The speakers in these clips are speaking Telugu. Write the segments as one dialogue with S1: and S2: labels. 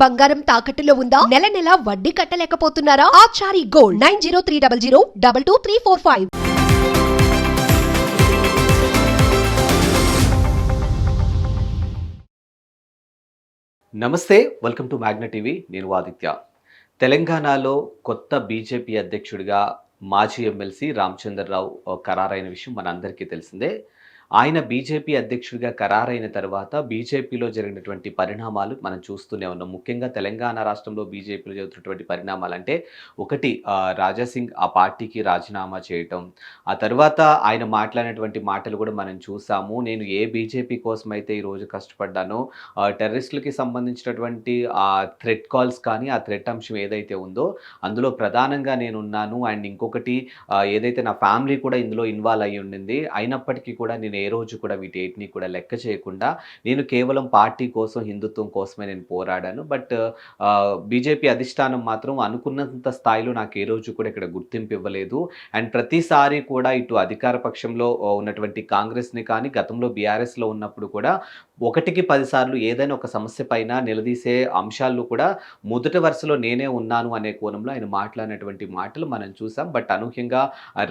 S1: బంగారం తాకట్టులో ఉందా? నెల నెల వడ్డీ కట్టలేకపోతున్నారా? Achari gold nine zero three double zero double two three four five.
S2: నమస్తే వెల్కమ్ టు మ్యాగ్న టీవీ. నేను ఆదిత్య. తెలంగాణలో కొత్త బీజేపీ అధ్యక్షుడిగా మాజీ ఎమ్మెల్సీ రామచంద్రరావు ఖరారైన విషయం మనందరికీ తెలిసిందే. ఆయన బీజేపీ అధ్యక్షుడిగా ఖరారైన తర్వాత బీజేపీలో జరిగినటువంటి పరిణామాలు మనం చూస్తూనే ఉన్నాం. ముఖ్యంగా తెలంగాణ రాష్ట్రంలో బీజేపీలో జరుగుతున్నటువంటి పరిణామాలు అంటే ఒకటి రాజాసింగ్ ఆ పార్టీకి రాజీనామా చేయటం. ఆ తర్వాత ఆయన మాట్లాడినటువంటి మాటలు కూడా మనం చూసాము. నేను ఏ బీజేపీ కోసం అయితే ఈరోజు కష్టపడ్డానో టెర్రరిస్టులకి సంబంధించినటువంటి ఆ థ్రెట్ కాల్స్ కానీ ఆ థ్రెట్ అంశం ఏదైతే ఉందో అందులో ప్రధానంగా నేను ఉన్నాను అండ్ ఇంకొకటి ఏదైతే నా ఫ్యామిలీ కూడా ఇందులో ఇన్వాల్వ్ అయ్యి ఉండింది అయినప్పటికీ కూడా నేను ఏ రోజు కూడా వీటేటిని కూడా లెక్క చేయకుండా నేను కేవలం పార్టీ కోసం హిందుత్వం కోసమే నేను పోరాడాను. బట్ బీజేపీ అధిష్టానం మాత్రం అనుకున్నంత స్థాయిలో నాకు ఏ రోజు కూడా ఇక్కడ గుర్తింపు ఇవ్వలేదు. అండ్ ప్రతిసారి కూడా ఇటు అధికార పక్షంలో ఉన్నటువంటి కాంగ్రెస్ని కానీ గతంలో బీఆర్ఎస్లో ఉన్నప్పుడు కూడా ఒకటికి పదిసార్లు ఏదైనా ఒక సమస్య పైన నిలదీసే అంశాల్లో కూడా మొదటి వరుసలో నేనే ఉన్నాను అనే కోణంలో ఆయన మాట్లాడినటువంటి మాటలు మనం చూసాం. బట్ అనూహ్యంగా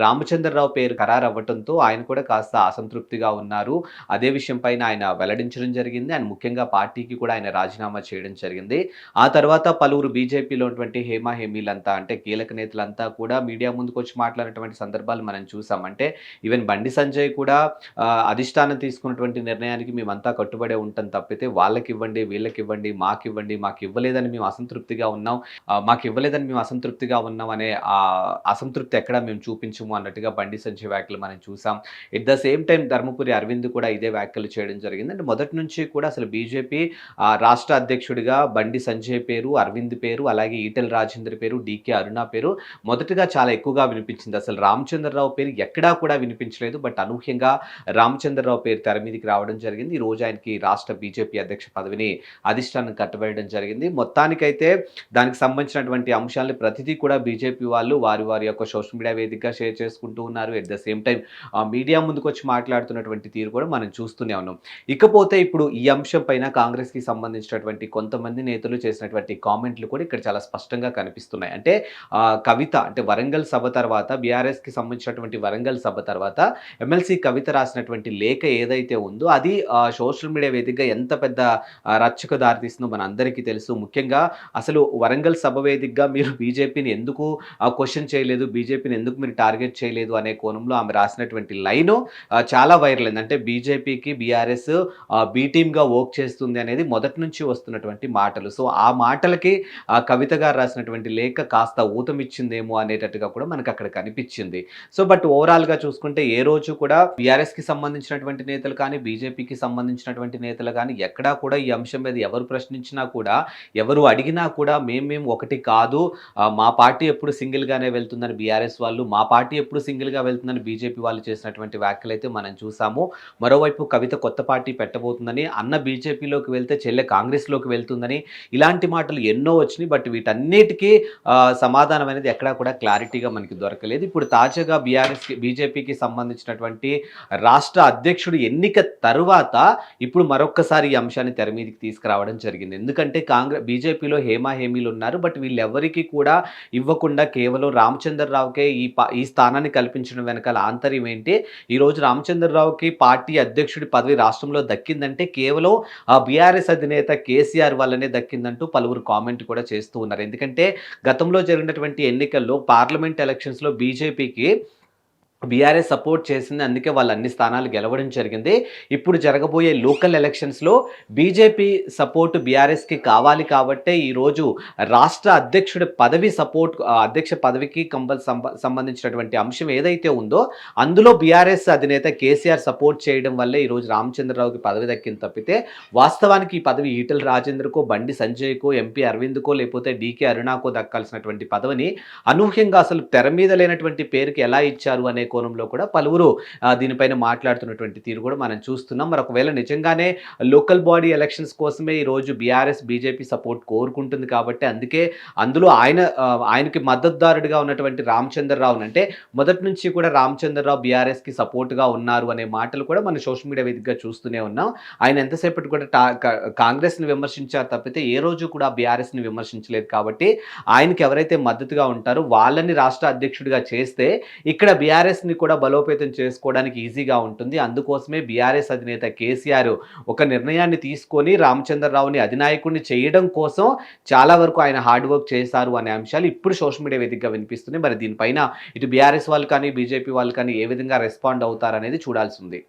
S2: రామచంద్రరావు పేరు ఖరారు అవ్వడంతో ఆయన కూడా కాస్త అసంతృప్తిగా ఉన్నారు. అదే విషయం పైన ఆయన వెల్లడించడం జరిగింది. అండ్ ముఖ్యంగా పార్టీకి కూడా ఆయన రాజీనామా చేయడం జరిగింది. ఆ తర్వాత పలువురు బీజేపీలో ఉన్నటువంటి హేమా హేమీలంతా అంటే కీలక నేతలంతా కూడా మీడియా ముందుకు వచ్చి మాట్లాడినటువంటి సందర్భాలు మనం చూసాం అంటే ఈవెన్ బండి సంజయ్ కూడా అధిష్టానం తీసుకున్నటువంటి నిర్ణయానికి మేమంతా కట్టుబడే ఉంటాం తప్పితే వాళ్ళకి ఇవ్వండి వీళ్ళకి ఇవ్వండి మాకు ఇవ్వండి మాకు ఇవ్వలేదని మేము అసంతృప్తిగా ఉన్నాం. మాకు ఇవ్వలేదని మేము అసంతృప్తిగా ఉన్నాం అనే ఆ అసంతృప్తి ఎక్కడ మేము చూపించము అన్నట్టుగా బండి సంజయ్ వ్యాఖ్యలు మనం చూసాం. ఎట్ ద సేమ్ టైం ధర్మ ధర్మపురి అరవింద్ కూడా ఇదే వ్యాఖ్యలు చేయడం జరిగింది. అంటే మొదటి నుంచి కూడా అసలు బీజేపీ రాష్ట్ర అధ్యక్షుడిగా బండి సంజయ్ పేరు అరవింద్ పేరు అలాగే ఈటెల రాజేంద్ర పేరు డీకే అరుణ పేరు మొదటగా చాలా ఎక్కువగా వినిపించింది. అసలు రామచంద్రరావు పేరు ఎక్కడా కూడా వినిపించలేదు. బట్ అనూహ్యంగా రామచంద్రరావు పేరు తెర మీదకి రావడం జరిగింది. ఈ రోజు ఆయనకి రాష్ట్ర బీజేపీ అధ్యక్ష పదవిని అధిష్టానం కట్టబెట్టడం జరిగింది. మొత్తానికైతే దానికి సంబంధించినటువంటి అంశాలను ప్రతిదీ కూడా బీజేపీ వాళ్ళు వారి వారి యొక్క సోషల్ మీడియా వేదికగా షేర్ చేసుకుంటూ ఉన్నారు. At the same time media ముందుకు వచ్చి మాట్లాడుతున్నటువంటి తీరు కూడా మనం చూస్తూనే ఉన్నాం. ఇకపోతే ఇప్పుడు ఈ అంశం పైన కాంగ్రెస్కి సంబంధించినటువంటి కొంతమంది నేతలు చేసినటువంటి కామెంట్లు కూడా ఇక్కడ చాలా స్పష్టంగా కనిపిస్తున్నాయి. అంటే కవిత అంటే వరంగల్ సభ తర్వాత బీఆర్ఎస్కి సంబంధించినటువంటి వరంగల్ సభ తర్వాత ఎమ్మెల్సీ కవిత రాసినటువంటి లేఖ ఏదైతే ఉందో అది సోషల్ మీడియా వేదికగా ఎంత పెద్ద రచ్చకు దారితీస్తుందో మన అందరికీ తెలుసు. ముఖ్యంగా అసలు వరంగల్ సభ వేదికగా మీరు బీజేపీని ఎందుకు క్వశ్చన్ చేయలేదు బీజేపీని ఎందుకు మీరు టార్గెట్ చేయలేదు అనే కోణంలో ఆమె రాసినటువంటి లైను చాలా వైరల్ అయింది. అంటే బీజేపీకి బీఆర్ఎస్ బీ టీమ్గా వర్క్ చేస్తుంది అనేది మొదటి నుంచి వస్తున్నటువంటి మాటలు. సో ఆ మాటలకి కవిత గారు రాసినటువంటి లేఖ కాస్త ఊతమిచ్చిందేమో అనేటట్టుగా కూడా మనకు అక్కడ కనిపించింది. సో బట్ ఓవరాల్గా చూసుకుంటే ఏ రోజు కూడా బీఆర్ఎస్కి సంబంధించినటువంటి నేతలు కానీ బీజేపీకి సంబంధించినటువంటి నేతలు కానీ ఎక్కడా కూడా ఈ అంశం మీద ఎవరు ప్రశ్నించినా కూడా ఎవరు అడిగినా కూడా మేము మేము ఒకటి కాదు. మా పార్టీ ఎప్పుడు సింగిల్గానే వెళ్తుందని బీఆర్ఎస్ వాళ్ళు మా పార్టీ ఎప్పుడు సింగిల్గా వెళ్తుందని బీజేపీ వాళ్ళు చేసినటువంటి వ్యాఖ్యలు అయితే మనం చూసాము. మరోవైపు కవిత కొత్త పార్టీ పెట్టబోతుందని అన్న బీజేపీలోకి వెళ్తే చెల్లె కాంగ్రెస్లోకి వెళ్తుందని ఇలాంటి మాటలు ఎన్నో వచ్చినాయి. బట్ వీటన్నిటికీ సమాధానం అనేది ఎక్కడా కూడా క్లారిటీగా మనకి దొరకలేదు. ఇప్పుడు తాజాగా బీఆర్ఎస్కి బీజేపీకి సంబంధించినటువంటి రాష్ట్ర అధ్యక్షుడు ఎన్నిక తరువాత ఇప్పుడు మరొక్కసారి ఈ అంశాన్ని తెర మీదకి తీసుకురావడం జరిగింది. ఎందుకంటే కాంగ్రెస్ బీజేపీలో హేమా హేమీలు ఉన్నారు. బట్ వీళ్ళెవరికీ కూడా ఇవ్వకుండా కేవలం రామచంద్రరావుకే ఈ ఈ స్థానాన్ని కల్పించడం వెనకాల ఆంతర్యం ఏంటి? ఈరోజు రామచంద్రరావుకి పార్టీ అధ్యక్షుడి పదవి రాష్ట్రంలో దక్కిందంటే కేవలం ఆ బీఆర్ఎస్ అధినేత కేసీఆర్ వల్లనే దక్కిందంటూ పలువురు కామెంట్ కూడా చేస్తూ ఉన్నారు. ఎందుకంటే గతంలో జరిగినటువంటి ఎన్నికల్లో పార్లమెంట్ ఎలక్షన్స్లో బీజేపీకి బీఆర్ఎస్ సపోర్ట్ చేసింది అందుకే వాళ్ళు అన్ని స్థానాలు గెలవడం జరిగింది. ఇప్పుడు జరగబోయే లోకల్ ఎలక్షన్స్లో బీజేపీ సపోర్ట్ బీఆర్ఎస్కి కావాలి కాబట్టే ఈరోజు రాష్ట్ర అధ్యక్షుడి పదవి సపోర్ట్ అధ్యక్ష పదవికి కంపల్ సంబంధించినటువంటి అంశం ఏదైతే ఉందో అందులో బీఆర్ఎస్ అధినేత కేసీఆర్ సపోర్ట్ చేయడం వల్లే ఈరోజు రామచంద్రరావుకి పదవి దక్కింది తప్పితే వాస్తవానికి ఈ పదవి ఈటల రాజేంద్రకో బండి సంజయ్కో ఎంపీ అరవింద్కో లేకపోతే డీకే అరుణాకో దక్కాల్సినటువంటి పదవిని అనూహ్యంగా అసలు తెర మీద లేనటువంటి పేరుకి ఎలా ఇచ్చారు అనే కోణంలో కూడా పలువురు దీనిపైన మాట్లాడుతున్నటువంటి తీరు కూడా మనం చూస్తున్నాం. మరి ఒకవేళ నిజంగానే లోకల్ బాడీ ఎలక్షన్స్ కోసమే ఈ రోజు బీఆర్ఎస్ బీజేపీ సపోర్ట్ కోరుకుంటుంది కాబట్టి అందుకే అందులో ఆయన ఆయనకి మద్దతుదారుడిగా ఉన్నటువంటి రామచంద్రరావు అంటే మొదటి నుంచి కూడా రామచంద్రరావు బీఆర్ఎస్కి సపోర్ట్గా ఉన్నారు అనే మాటలు కూడా మనం సోషల్ మీడియా వేదికగా చూస్తూనే ఉన్నాం. ఆయన ఎంతసేపటి కూడా కాంగ్రెస్ని విమర్శించారు తప్పితే ఏ రోజు కూడా బీఆర్ఎస్ని విమర్శించలేదు కాబట్టి ఆయనకి ఎవరైతే మద్దతుగా ఉంటారో వాళ్ళని రాష్ట్ర అధ్యక్షుడిగా చేస్తే ఇక్కడ బీఆర్ఎస్ని కూడా బలోపేతం చేసుకోవడానికి ఈజీగా ఉంటుంది. అందుకోసమే బీఆర్ఎస్ అధినేత కేసీఆర్ ఒక నిర్ణయాన్ని తీసుకొని రామచంద్రరావుని అధినాయకుడిని చేయడం కోసం చాలా వరకు ఆయన హార్డ్ వర్క్ చేశారు అనే అంశాలు ఇప్పుడు సోషల్ మీడియా వేదికగా వినిపిస్తున్నాయి. మరి దీనిపైన ఇటు బీఆర్ఎస్ వాళ్ళు కానీ బీజేపీ వాళ్ళు కానీ ఏ విధంగా రెస్పాండ్ అవుతారనేది చూడాల్సి ఉంది.